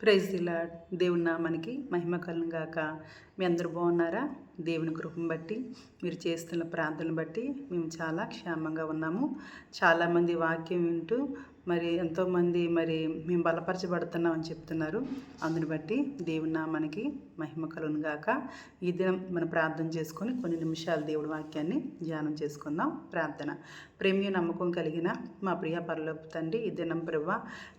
Praise ఇలా దేవుని నామానికి మహిమ కలను గాక. మీ అందరూ బాగున్నారా? దేవుని కృపను బట్టి మీరు చేస్తున్న ప్రార్థనను బట్టి మేము చాలా క్షేమంగా ఉన్నాము. చాలామంది వాక్యం వింటూ మరి ఎంతోమంది మరి మేము బలపరచబడుతున్నామని చెప్తున్నారు. అందుని బట్టి దేవుని మనకి మహిమ కలుగును గాక. ఈ దినం మనం ప్రార్థన చేసుకొని కొన్ని నిమిషాలు దేవుడి వాక్యాన్ని ధ్యానం చేసుకుందాం. ప్రార్థన. ప్రేమ్య నమ్మకం కలిగిన మా ప్రియ పరలోపు తండ్రి ఈ దినం ప్రభ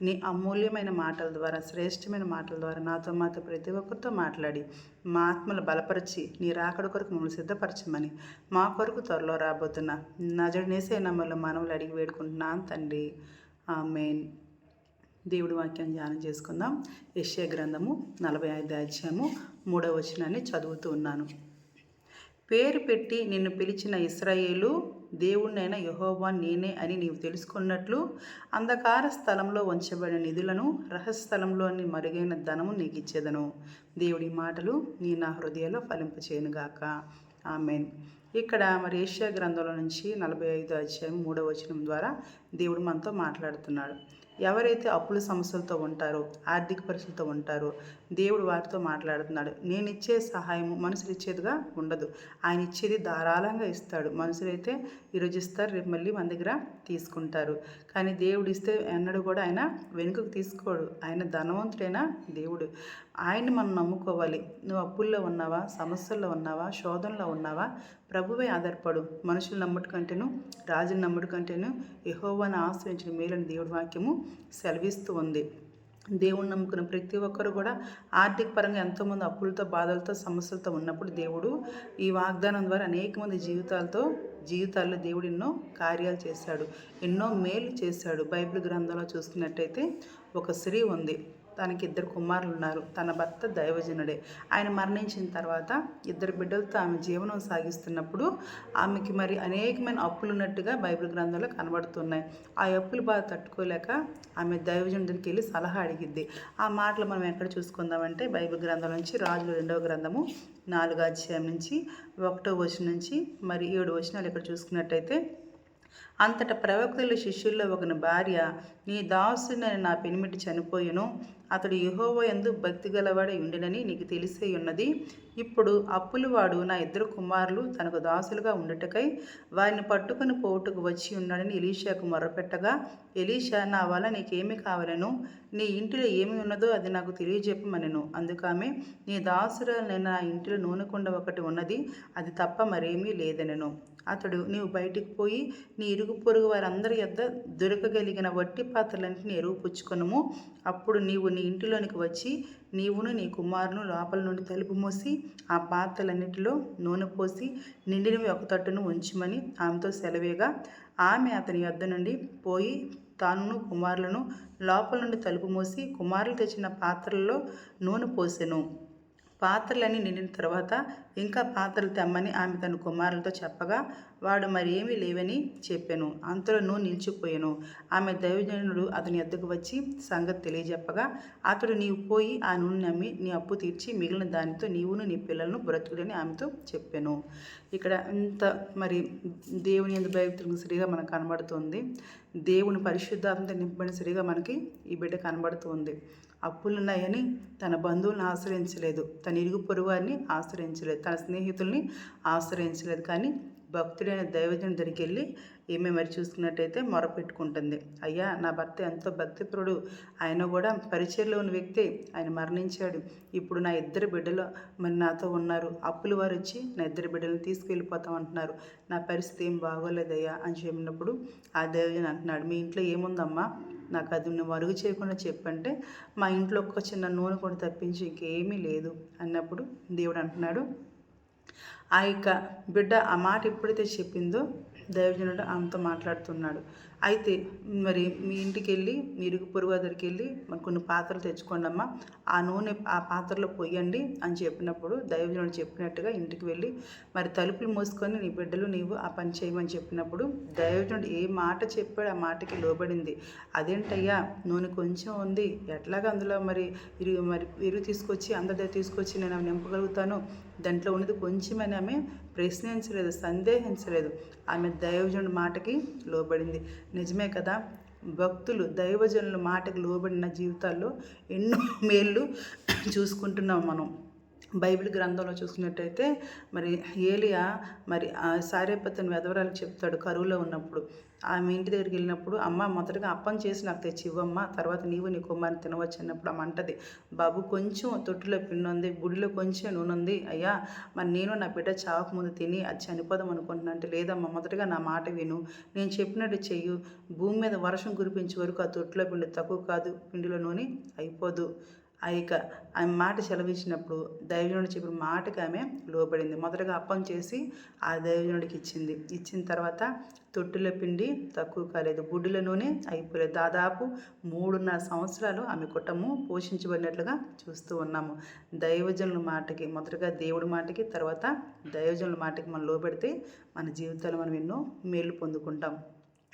నీ అమూల్యమైన మాటల ద్వారా శ్రేష్టమైన మాటల ద్వారా నాతో మాతో ప్రతి ఒక్కరితో మాట్లాడి మా ఆత్మలు బలపరిచి నీ రాకడ కొరకు మమ్మల్ని సిద్ధపరచమని మా కొరకు త్వరలో రాబోతున్న నజడనేసే నమ్మలో మనవులు అడిగి వేడుకుంటున్నాను తండ్రి. మెయిన్ దేవుడి వాక్యం ధ్యానం చేసుకుందాం. యశ్య గ్రంథము నలభై ఐదు అధ్యాయము మూడవ వచనాన్ని చదువుతూ ఉన్నాను. పేరు పెట్టి నిన్ను పిలిచిన ఇస్రాయేలు దేవుణ్ణైన యహోవా నేనే అని నీవు తెలుసుకున్నట్లు అంధకార స్థలంలో ఉంచబడిన నిధులను రహస్థలంలోని మరుగైన ధనము నీకు ఇచ్చేదను. దేవుడి మాటలు నీ నా హృదయంలో ఫలింపచేయనుగాక. ఆమెన్. ఇక్కడ మరి ఏషియా గ్రంథంలో నుంచి నలభై ఐదు అధ్యాయం మూడవ వచనం ద్వారా దేవుడు మనతో మాట్లాడుతున్నాడు. ఎవరైతే అప్పుల సమస్యలతో ఉంటారో ఆర్థిక పరిస్థితులతో ఉంటారో దేవుడు వారితో మాట్లాడుతున్నాడు. నేను ఇచ్చే సహాయం మనుషులు ఇచ్చేదిగా ఉండదు. ఆయన ఇచ్చేది ధారాళంగా ఇస్తాడు. మనుషులైతే ఈరోజు ఇస్తారు రేపు మళ్ళీ మన దగ్గర తీసుకుంటారు. కానీ దేవుడు ఇస్తే ఎన్నడూ కూడా ఆయన వెనుకకు తీసుకోడు. ఆయన ధనవంతుడైన దేవుడు. ఆయన్ని మనం నమ్ముకోవాలి. నువ్వు అప్పుల్లో ఉన్నావా? సమస్యల్లో ఉన్నావా? శోధనలో ఉన్నావా? ప్రభువే ఆధారపడు. మనుషులు నమ్ముడు కంటేను రాజుని నమ్ముడు కంటేను యహోవాను ఆశ్రయించిన మేలని దేవుడి వాక్యము సెలవిస్తూ ఉంది. దేవుని నమ్ముకున్న ప్రతి ఒక్కరు కూడా ఆర్థిక పరంగా ఎంతోమంది అప్పులతో బాధలతో సమస్యలతో ఉన్నప్పుడు దేవుడు ఈ వాగ్దానం ద్వారా అనేక మంది జీవితాలతో జీవితాల్లో దేవుడు ఎన్నో కార్యాలు చేశాడు ఎన్నో మేలు చేశాడు. బైబిల్ గ్రంథంలో చూసుకున్నట్టయితే ఒక స్త్రీ ఉంది. తనకి ఇద్దరు కుమారులు ఉన్నారు తన భర్త దైవజనుడే. ఆయన మరణించిన తర్వాత ఇద్దరు బిడ్డలతో ఆమె జీవనం సాగిస్తున్నప్పుడు ఆమెకి మరి అనేకమైన అప్పులు ఉన్నట్టుగా బైబిల్ గ్రంథంలో కనబడుతున్నాయి. ఆ అప్పులు బాధ తట్టుకోలేక ఆమె దైవజనుడి దగ్గరికి వెళ్ళి సలహా అడిగిద్ది. ఆ మాటలు మనం ఎక్కడ చూసుకుందామంటే బైబిల్ గ్రంథం నుంచి రాజుల రెండవ గ్రంథము నాలుగో అధ్యాయం నుంచి ఒకటో వచనం నుంచి మరి ఏడు వచనాలు ఇక్కడ చూసుకున్నట్టయితే అంతట ప్రవక్తల శిష్యుల్లో ఒకని భార్య నీ దాసుని నా పెనిమిటి చనిపోయెను. అతడు యహోవ ఎందు భక్తి గలవాడై ఉండినని నీకు తెలిసే ఉన్నది. ఇప్పుడు అప్పులు వాడు నా ఇద్దరు కుమారులు తనకు దాసులుగా ఉండటకై వారిని పట్టుకుని పోటుకు వచ్చి ఉన్నాడని ఎలీషాకు మొర్రపెట్టగా ఎలీషా నా వల్ల నీకేమి కావాలను. నీ ఇంటిలో ఏమి ఉన్నదో అది నాకు తెలియజెప్పమనెను. అందుకామె నీ దాసుల నేను నా ఇంటిలో నూనెకుండ ఒకటి ఉన్నది అది తప్ప మరేమీ లేదనెను. అతడు నీవు బయటికి పోయి నీ ఇరుగు పొరుగు వారందరి యొద్ద దొరకగలిగిన వట్టి పాత్రలన్నింటినీ ఎరువు పుచ్చుకొనుము. అప్పుడు నీవు నీ ఇంటిలోనికి వచ్చి నీవును నీ కుమారును లోపల నుండి తలుపు మూసి ఆ పాత్రలన్నిటిలో నూనె పోసి నిండినవి ఒక తట్టును ఉంచమని ఆమెతో సెలవేగా ఆమె అతని వద్ద నుండి పోయి తానును కుమారులను లోపల నుండి తలుపు మూసి కుమారులు తెచ్చిన పాత్రలలో నూనె పోసెను. పాత్రలన్నీ నిండిన తర్వాత ఇంకా పాత్రలు తెమ్మని ఆమె తన కుమారులతో చెప్పగా వాడు మరి ఏమీ లేవని చెప్పాను. అంతలో నువ్వు నిలిచిపోయాను. ఆమె దైవజనుడు అతని ఎద్దకు వచ్చి సంగతి తెలియజెప్పగా అతడు నీవు పోయి ఆ నూనె నమ్మి నీ అప్పు తీర్చి మిగిలిన దానితో నీవును నీ పిల్లలను బ్రతుకుడని ఆమెతో చెప్పాను. ఇక్కడ ఇంత మరి దేవుని ఎందు భయభక్తులకు సరిగా మనకు కనబడుతుంది. దేవుని పరిశుద్ధాత్మత నింపబడిన సరిగా మనకి ఈ బిడ్డ కనబడుతుంది. అప్పులున్నాయని తన బంధువులను ఆశ్రయించలేదు. తన ఇరుగు పొరువారిని ఆశ్రయించలేదు. తన స్నేహితుల్ని ఆశ్రయించలేదు. కానీ భక్తుడైన దైవజను దగ్గరికి వెళ్ళి ఈమె మరి చూసుకున్నట్టయితే మొరపెట్టుకుంటుంది. అయ్యా నా భర్త ఎంతో భక్తిపరుడు. ఆయన కూడా పరిచయలో ఉన్న వ్యక్తి. ఆయన మరణించాడు. ఇప్పుడు నా ఇద్దరు బిడ్డలు మరి నాతో ఉన్నారు. అప్పులు వారు వచ్చి నా ఇద్దరు బిడ్డలను తీసుకెళ్ళిపోతాం అంటున్నారు. నా పరిస్థితి ఏం బాగోలేదయ్యా అని చెప్పినప్పుడు ఆ దైవజన్ అంటున్నాడు. మీ ఇంట్లో ఏముందమ్మా? నాకు అది నువ్వు అరుగు చేయకుండా చెప్పంటే మా ఇంట్లో ఒక్క చిన్న నూనె కూడా తప్పించి ఇంకేమీ లేదు అన్నప్పుడు దేవుడు అంటున్నాడు ఆ యొక్క బిడ్డ ఆ మాట ఎప్పుడైతే చెప్పిందో దైవజనుడు ఆమెతో మాట్లాడుతున్నాడు. అయితే మరి మీ ఇంటికి వెళ్ళి మీ ఇరుగు పొరుగు దగ్గరికి వెళ్ళి మరి కొన్ని పాత్రలు తెచ్చుకోండి అమ్మా. ఆ నూనె ఆ పాత్రలో పోయండి అని చెప్పినప్పుడు దైవజనుడు చెప్పినట్టుగా ఇంటికి వెళ్ళి మరి తలుపులు మూసుకొని నీ బిడ్డలు నీవు ఆ పని చేయమని చెప్పినప్పుడు దైవజనుడు ఏ మాట చెప్పాడు ఆ మాటకి లోబడింది. అదేంటయ్యా నూనె కొంచెం ఉంది. ఎట్లాగా అందులో మరి ఇరు మరి ఇరుగు తీసుకొచ్చి అందరి తీసుకొచ్చి నేను నింపగలుగుతాను? దాంట్లో ఉన్నది కొంచెమని ఆమె ప్రశ్నించలేదు సందేహించలేదు. ఆమె దైవజనుడి మాటకి లోబడింది. నిజమే కదా భక్తులు దైవజనుల మాటకు లోబడిన జీవితాల్లో ఎన్నో మేళ్ళు చూసుకుంటున్నాం మనం. బైబిల్ గ్రంథంలో చూసుకున్నట్టయితే మరి ఏలియా మరి ఆ సారేపతని వెధవరాలకు చెప్తాడు కరువులో ఉన్నప్పుడు. ఆమె ఇంటి దగ్గరికి వెళ్ళినప్పుడు అమ్మ మొదటగా అప్పం చేసి నాకు తెచ్చి ఇవ్వమ్మ తర్వాత నీవు నీ కుమారుని తినవచ్చు అన్నప్పుడు ఆమె అంటది. బాబు కొంచెం తొట్టులో పిండి ఉంది గుడిలో కొంచెం నూనె ఉంది అయ్యా మరి నేను నా బిడ్డ చావక ముందు తిని అది చనిపోదాం అనుకుంటున్నా అంటే లేదమ్మా మొదటగా నా మాట విను. నేను చెప్పినట్టు చెయ్యు. భూమి మీద వర్షం కురిపించే వరకు ఆ తొట్టులో పిండి తక్కువ కాదు పిండిలో నూనె అయిపోదు. ఆ ఇక ఆమె మాట సెలవిచ్చినప్పుడు దైవజనుడు చెప్పిన మాటకి ఆమె లోబడింది. మొదటగా అప్పం చేసి ఆ దైవజనుడికి ఇచ్చింది. ఇచ్చిన తర్వాత తొట్టుల పిండి తక్కువ కాలేదు. బుడ్డుల నూనె అయిపోలేదు. దాదాపు మూడున్నర సంవత్సరాలు ఆమె కుటుంబం పోషించబడినట్లుగా చూస్తూ ఉన్నాము. దైవజనుల మాటకి మొదటగా దేవుడి మాటకి తర్వాత దైవజనుల మాటకి మనం లోబెడితే మన జీవితాలు మనం ఎన్నో మేలు పొందుకుంటాం.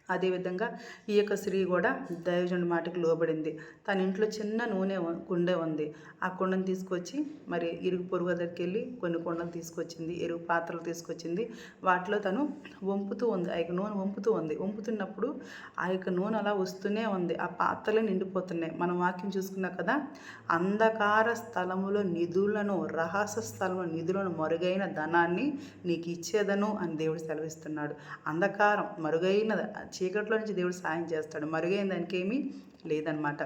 అదేవిధంగా ఈ యొక్క స్త్రీ కూడా దైవజనుడి మాటకు లోబడింది. తన ఇంట్లో చిన్న నూనె కుండే ఉంది. ఆ కుండను తీసుకొచ్చి మరి ఇరుగు పొరుగు దగ్గరికి వెళ్ళి కొన్ని కుండలు తీసుకొచ్చింది. ఎరుగు పాత్రలు తీసుకొచ్చింది. వాటిలో తను వంపుతూ ఉంది. ఆ యొక్క నూనె వంపుతూ ఉంది. వంపుతున్నప్పుడు ఆ యొక్క నూనె అలా వస్తూనే ఉంది. ఆ పాత్రలే నిండిపోతున్నాయి. మనం వాక్యం చూసుకున్నాం కదా అంధకార స్థలములో నిధులను రహస్య స్థలంలో నిధులను మరుగైన ధనాన్ని నీకు ఇచ్చేదను అని దేవుడు సెలవిస్తున్నాడు. అంధకారం మరుగైన చీకట్లో నుంచి దేవుడు సాయం చేస్తాడు. మరుగైన దానికి ఏమీ లేదనమాట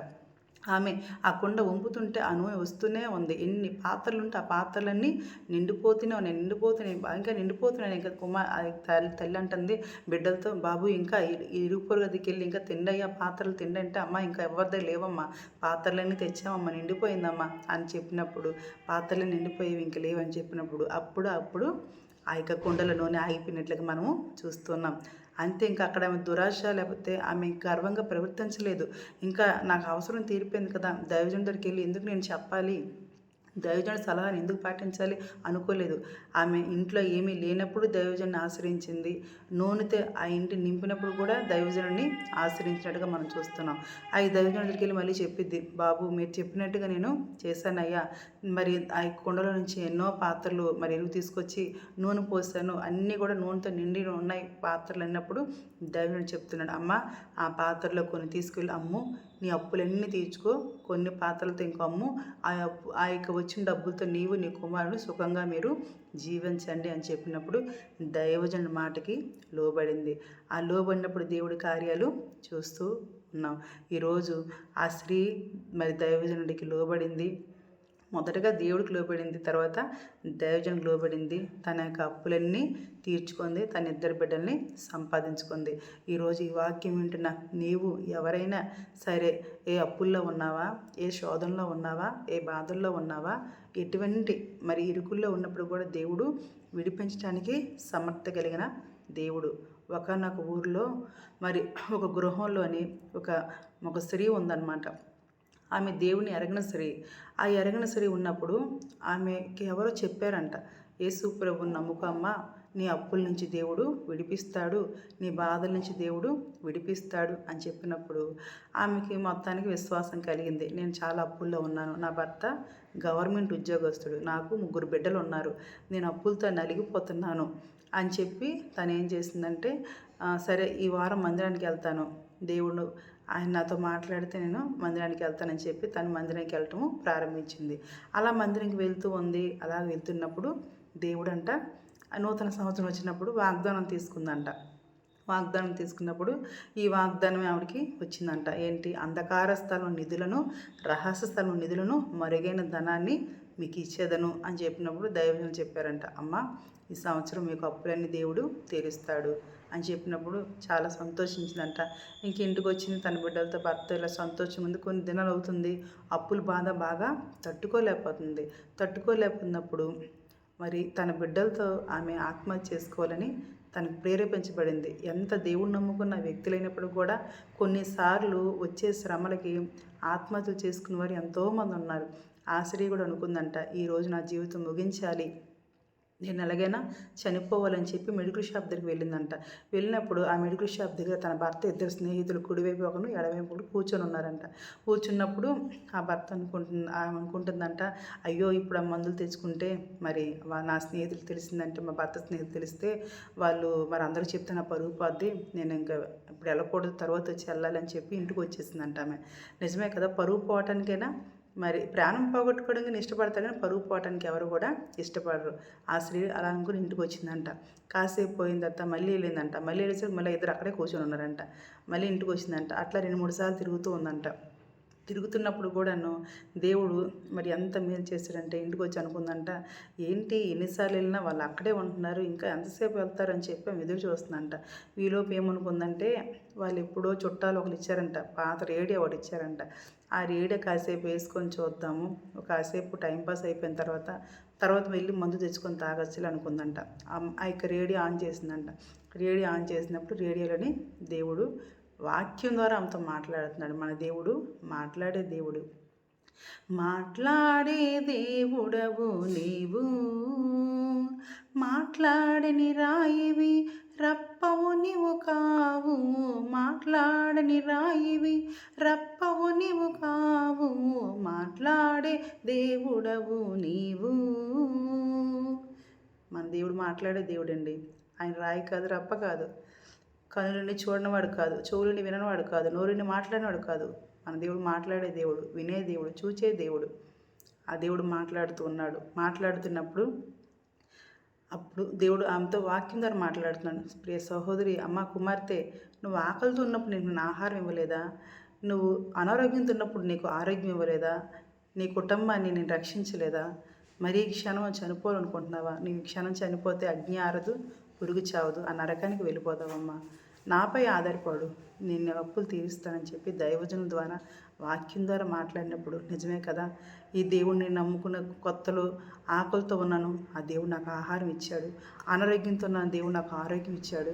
ఆమె ఆ కుండ వంపుతుంటే ఆ నూనె వస్తూనే ఉంది. ఎన్ని పాత్రలు ఉంటే ఆ పాత్రలన్నీ నిండిపోతూనే ఉన్నాయి. నిండిపోతున్నాయి ఇంకా నిండిపోతున్నాయి. ఇంకా కుమార్ తల్లి తల్లి అంటుంది బిడ్డలతో బాబు ఇంకా ఇరుగు గదికి వెళ్ళి ఇంకా తిండయ్యా పాత్రలు తిండంటే అమ్మ ఇంకా ఎవరిదే లేవమ్మా. పాత్రలన్నీ తెచ్చామమ్మా నిండిపోయిందమ్మా అని చెప్పినప్పుడు పాత్రలు నిండిపోయేవి ఇంకా లేవని చెప్పినప్పుడు అప్పుడు అప్పుడు ఆ యొక్క కుండల నూనె ఆగిపోయినట్లుగా మనము చూస్తున్నాం. అంతే ఇంకా అక్కడ ఆమె దురాశ లేకపోతే ఆమె గర్వంగా ప్రవర్తించలేదు. ఇంకా నాకు అవసరం తీరిపోయింది కదా దైవజన్ దగ్గరికి వెళ్ళి ఎందుకు నేను చెప్పాలి? దైవజనుడు సలహాను ఎందుకు పాటించాలి? అనుకోలేదు. ఆమె ఇంట్లో ఏమీ లేనప్పుడు దైవజనుని ఆశ్రయించింది. నూనెతో ఆ ఇంటి నింపినప్పుడు కూడా దైవజనుడిని ఆశ్రయించినట్టుగా మనం చూస్తున్నాం. ఆ దైవజనుడికి వెళ్ళి మళ్ళీ చెప్పిద్ది బాబు మీరు చెప్పినట్టుగా నేను చేశానయ్యా. మరి ఆ కుండలో నుంచి ఎన్నో పాత్రలు మరి ఎరువు తీసుకొచ్చి నూనె పోసాను. అన్నీ కూడా నూనెతో నిండి ఉన్నాయి పాత్రలు అన్నప్పుడు దైవజనుడు చెప్తున్నాడు అమ్మ ఆ పాత్రలో కొన్ని తీసుకెళ్ళి అమ్ము. నీ అప్పులన్నీ తీర్చుకో. కొన్ని పాత్రలతో ఇంకో అమ్ము. ఆ అప్పు ఆ యొక్క వచ్చిన డబ్బులతో నీవు నీ కుమారుడు సుఖంగా మీరు జీవించండి అని చెప్పినప్పుడు దైవజనుడి మాటకి లోబడింది. ఆ లోబడినప్పుడు దేవుడి కార్యాలు చూస్తూ ఉన్నాం. ఈరోజు ఆ స్త్రీ మరి దైవజనుడికి లోబడింది. మొదటగా దేవుడికి లోబడింది తర్వాత దైవజనికి లోబడింది. తన యొక్క అప్పులన్నీ తీర్చుకుంది తన ఇద్దరు బిడ్డల్ని సంపాదించుకుంది. ఈరోజు ఈ వాక్యం వింటున్న నీవు ఎవరైనా సరే ఏ అప్పుల్లో ఉన్నావా ఏ శోధనలో ఉన్నావా ఏ బాధల్లో ఉన్నావా ఎటువంటి మరి ఇరుకుల్లో ఉన్నప్పుడు కూడా దేవుడు విడిపించడానికి సమర్థ కలిగిన దేవుడు. ఒకనొక ఊరిలో మరి ఒక గృహంలోని ఒక ఒక స్త్రీ ఉందన్నమాట. ఆమె దేవుని ఎరగిన స్త్రీ ఆ ఎరగిన స్త్రీ ఉన్నప్పుడు ఆమెకి ఎవరో చెప్పారంట యేసు ప్రభుని నమ్ముకమ్మ నీ అప్పుల నుంచి దేవుడు విడిపిస్తాడు నీ బాధల నుంచి దేవుడు విడిపిస్తాడు అని చెప్పినప్పుడు ఆమెకి మొత్తానికి విశ్వాసం కలిగింది. నేను చాలా అప్పుల్లో ఉన్నాను. నా భర్త గవర్నమెంట్ ఉద్యోగస్తుడు. నాకు ముగ్గురు బిడ్డలు ఉన్నారు. నేను అప్పులతో నలిగిపోతున్నాను అని చెప్పి తను ఏం చేసిందంటే సరే ఈ వారం మందిరానికి వెళ్తాను. దేవుడు ఆయన నాతో మాట్లాడితే నేను మందిరానికి వెళ్తానని చెప్పి తను మందిరానికి వెళ్ళటము ప్రారంభించింది. అలా మందిరానికి వెళ్తూ ఉంది. అలా వెళ్తున్నప్పుడు దేవుడంట నూతన సంవత్సరం వచ్చినప్పుడు వాగ్దానం తీసుకుందంట. వాగ్దానం తీసుకున్నప్పుడు ఈ వాగ్దానం ఆవిడకి వచ్చిందంట. ఏంటి? అంధకార స్థలం నిధులను రహస్య స్థలం నిధులను మరుగైన ధనాన్ని మీకు ఇచ్చేదను అని చెప్పినప్పుడు దైవజనం చెప్పారంట. అమ్మ ఈ సంవత్సరం మీకు అప్పులన్నీ దేవుడు తీరుస్తాడు. అని చెప్పినప్పుడు చాలా సంతోషించిందంట. ఇంక ఇంటికి వచ్చింది తన బిడ్డలతో భర్త ఇలా సంతోషం ఉంది. కొన్ని దినాలు అవుతుంది. అప్పుల బాధ బాగా తట్టుకోలేకపోతుంది. తట్టుకోలేకున్నప్పుడు మరి తన బిడ్డలతో ఆమె ఆత్మహత్య చేసుకోవాలని తనకు ప్రేరేపించబడింది. ఎంత దేవుడు నమ్ముకున్న వ్యక్తులైనప్పుడు కూడా కొన్నిసార్లు వచ్చే శ్రమలకి ఆత్మహత్యలు చేసుకున్న వారు ఎంతోమంది ఉన్నారు. ఆ కూడా అనుకుందంట. ఈరోజు నా జీవితం ముగించాలి. నేను ఎలాగైనా చనిపోవాలని చెప్పి మెడికల్ షాప్ దగ్గరికి వెళ్ళిందంట. వెళ్ళినప్పుడు ఆ మెడికల్ షాప్ దగ్గర తన భర్త ఇద్దరు స్నేహితులు కుడివైపు ఒకరు ఎడవైపు ఒకరు కూర్చొని ఉన్నారంట. కూర్చున్నప్పుడు ఆ భర్త అనుకుంటుంది ఆమె అనుకుంటుందంట అయ్యో ఇప్పుడు ఆ మందులు తెచ్చుకుంటే మరి వా- నా స్నేహితులు తెలిసిందంటే మా భర్త స్నేహితులు తెలిస్తే వాళ్ళు మరి అందరూ చెప్తే నా పరుగు పోద్ది నేను ఇంకా ఇప్పుడు వెళ్ళకూడదు తర్వాత వచ్చి వెళ్ళాలని చెప్పి ఇంటికి వచ్చేసిందంట ఆమె. నిజమే కదా పరుగు పోవటానికైనా మరి ప్రాణం పోగొట్టుకోవడానికి ఇష్టపడతారు కానీ పరుగు పోవటానికి ఎవరు కూడా ఇష్టపడరు. ఆ స్త్రీ అలా అనుకుని ఇంటికి వచ్చిందంట. కాసేపు పోయిన తర్వాత మళ్ళీ వెళ్ళిందంట. మళ్ళీ వెళ్ళేసరికి మళ్ళీ ఇద్దరు అక్కడే కూర్చొని ఉన్నారంట. మళ్ళీ ఇంటికి వచ్చిందంట. అట్లా రెండు మూడు సార్లు తిరుగుతూ ఉందంట. తిరుగుతున్నప్పుడు కూడాను దేవుడు మరి ఎంత మేలు చేశాడంటే ఇంటికి వచ్చి అనుకుందంట ఏంటి ఎన్నిసార్లు వెళ్ళినా వాళ్ళు అక్కడే ఉంటున్నారు ఇంకా ఎంతసేపు వెళ్తారని చెప్పి ఎదురు చూస్తుందంట. ఈలోపు ఏమనుకుందంటే వాళ్ళు ఎప్పుడో చుట్టాలు ఒకరు ఇచ్చారంట. పాత రేడియో ఒకటి ఇచ్చారంట. ఆ రేడియో కాసేపు వేసుకొని చూద్దాము. కాసేపు టైంపాస్ అయిపోయిన తర్వాత తర్వాత వెళ్ళి మందు తెచ్చుకొని తాగొచ్చులే అనుకుందంట. ఆ- ఆ యొక్క రేడియో ఆన్ చేసిందంట. రేడియో ఆన్ చేసినప్పుడు రేడియోలోని దేవుడు వాక్యం ద్వారా ఆమెతో మాట్లాడుతున్నాడు. మన దేవుడు మాట్లాడే దేవుడు. మాట్లాడే దేవుడవు నీవు. మాట్లాడని రాయివి రప్పవు నీవు కావు మాట్లాడని రాయివి. రప్పవు నీవు కావు మాట్లాడే దేవుడవు నీవు. మన దేవుడు మాట్లాడే దేవుడండి. ఆయన రాయి కాదు రప్ప కాదు. కనులని చూడనివాడు కాదు చెవులని విననివాడు కాదు నోరుని మాట్లాడినవాడు కాదు. మన దేవుడు మాట్లాడే దేవుడు వినే దేవుడు చూచే దేవుడు. ఆ దేవుడు మాట్లాడుతూ ఉన్నాడు. మాట్లాడుతున్నప్పుడు అప్పుడు దేవుడు ఆమెతో వాక్యం ద్వారా మాట్లాడుతున్నాడు. ప్రియ సహోదరి అమ్మ కుమార్తె నువ్వు ఆకలితో ఉన్నప్పుడు నీకు ఆహారం ఇవ్వలేదా? నువ్వు అనారోగ్యంతో ఉన్నప్పుడు నీకు ఆరోగ్యం ఇవ్వలేదా? నీ కుటుంబాన్ని నేను రక్షించలేదా? మరీ క్షణం చనిపోవాలనుకుంటున్నావా? నీ క్షణం చనిపోతే అగ్ని ఆరదు పురుగు చావదు ఆ నరకానికి వెళ్ళిపోతావమ్మా. నాపై ఆధారపడు. నేను అప్పులు తీరుస్తానని చెప్పి దైవజనం ద్వారా వాక్యం ద్వారా మాట్లాడినప్పుడు నిజమే కదా ఈ దేవుడిని నమ్ముకున్న కొత్తలో ఆకలితో ఉన్నాను ఆ దేవుడు నాకు ఆహారం ఇచ్చాడు. అనారోగ్యంతో నా దేవుడు నాకు ఆరోగ్యం ఇచ్చాడు.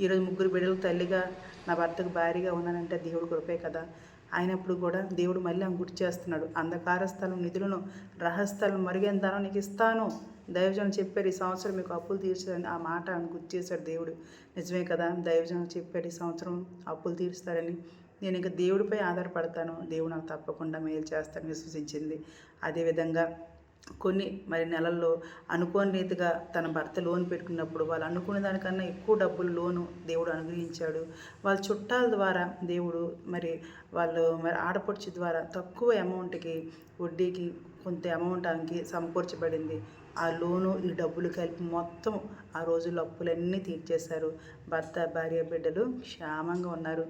ఈరోజు ముగ్గురు బిడ్డల తల్లిగా నా భర్తకు భారీగా ఉన్నానంటే దేవుడు కృపే కదా. అయినప్పుడు కూడా దేవుడు మళ్ళీ ఆమె గుర్తు చేస్తున్నాడు. అంధకార స్థలం నిధులను రహస్థలం మరిగిన ధనం నీకు ఇస్తాను. దైవజనం చెప్పాడు ఈ సంవత్సరం మీకు అప్పులు తీర్చారని ఆ మాట ఆయన గుర్తు చేశాడు దేవుడు. నిజమే కదా దైవజనం చెప్పాడు ఈ సంవత్సరం అప్పులు తీరుస్తారని నేను ఇంకా దేవుడిపై ఆధారపడతాను. దేవుడు నాకు తప్పకుండా మేలు చేస్తాను విశ్వసించింది. అదేవిధంగా కొన్ని మరి నెలల్లో అనుకోని రీతిగా తన భర్త లోన్ పెట్టుకున్నప్పుడు వాళ్ళు అనుకున్న దానికన్నా ఎక్కువ డబ్బులు లోను దేవుడు అనుగ్రహించాడు. వాళ్ళ చుట్టాల ద్వారా దేవుడు మరి వాళ్ళు మరి ఆడపడుచు ద్వారా తక్కువ అమౌంట్కి వడ్డీకి కొంత అమౌంట్ ఆమెకి సమకూర్చబడింది. ఆ లోను ఈ డబ్బులు కలిపి మొత్తం ఆ రోజుల్లో అప్పులన్నీ తీర్చేశారు. భర్త భార్య బిడ్డలు క్షేమంగా ఉన్నారు.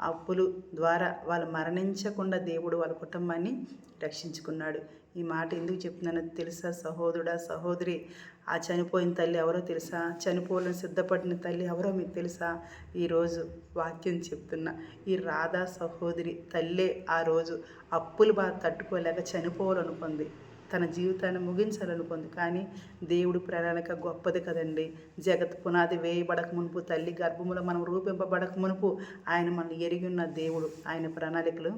అప్పులు ద్వారా వాళ్ళు మరణించకుండా దేవుడు వాళ్ళ కుటుంబాన్ని రక్షించుకున్నాడు. ఈ మాట ఎందుకు చెప్తున్నానో తెలుసా? సహోదరుడా సహోదరి ఆ చనిపోయిన తల్లి ఎవరో తెలుసా? చనిపోవాలని సిద్ధపడిన తల్లి ఎవరో మీకు తెలుసా? ఈరోజు వాక్యం చెప్తున్నా. ఈ రాధా సహోదరి తల్లే ఆ రోజు అప్పులు బాగా తట్టుకోలేక చనిపోవాలనుకుంది. తన జీవితాన్ని ముగించాలనుకుంది కానీ దేవుడి ప్రణాళిక గొప్పది కదండి. జగత్ పునాది వేయబడక మునుపు తల్లి గర్భములో మనం రూపింపబడక మునుపు ఆయన మనం ఎరిగి ఉన్న దేవుడు. ఆయన ప్రణాళికలు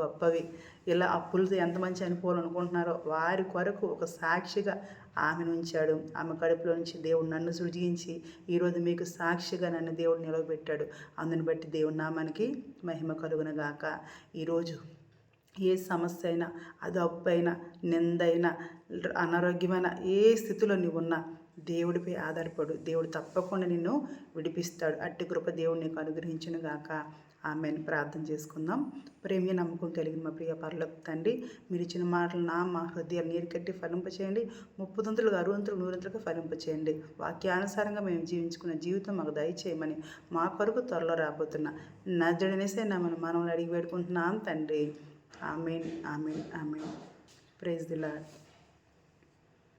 గొప్పవి. ఇలా అప్పులతో ఎంతమంది చనిపోవాలనుకుంటున్నారో వారి కొరకు ఒక సాక్షిగా ఆమెను ఉంచాడు ఆమె కడుపులో నుంచి దేవుడు నన్ను సృజించి ఈరోజు మీకు సాక్షిగా నన్ను దేవుడు నిలవబెట్టాడు. అందుని బట్టి దేవుడి నామానికి మహిమ కలుగునగాక. ఈరోజు ఏ సమస్య అయినా అది అప్పు అయినా నిందైనా అనారోగ్యమైన ఏ స్థితిలో నీవు ఉన్నా దేవుడిపై ఆధారపడు. దేవుడు తప్పకుండా నిన్ను విడిపిస్తాడు. అట్టి కృప దేవుడు నీకు అనుగ్రహించను గాక. ఆమెను. ప్రార్థన చేసుకుందాం. ప్రేమ నమ్మకం కలిగిన మా ప్రియ పర్లకు తండ్రి మీరు ఇచ్చిన మాటలు నా మా హృదయాలు నీరు కట్టి ఫలింపచేయండి. ముప్పు తంతులుగా అరువంతులు నూరంతులుగా ఫలింపచేయండి. వాక్యానుసారంగా మేము జీవించుకున్న జీవితం మాకు దయచేయమని మా కొరకు త్వరలో రాబోతున్న. నజడనేసే మన మనం అడిగి పెట్టుకుంటున్నాం తండ్రి. Amen amen amen praise the Lord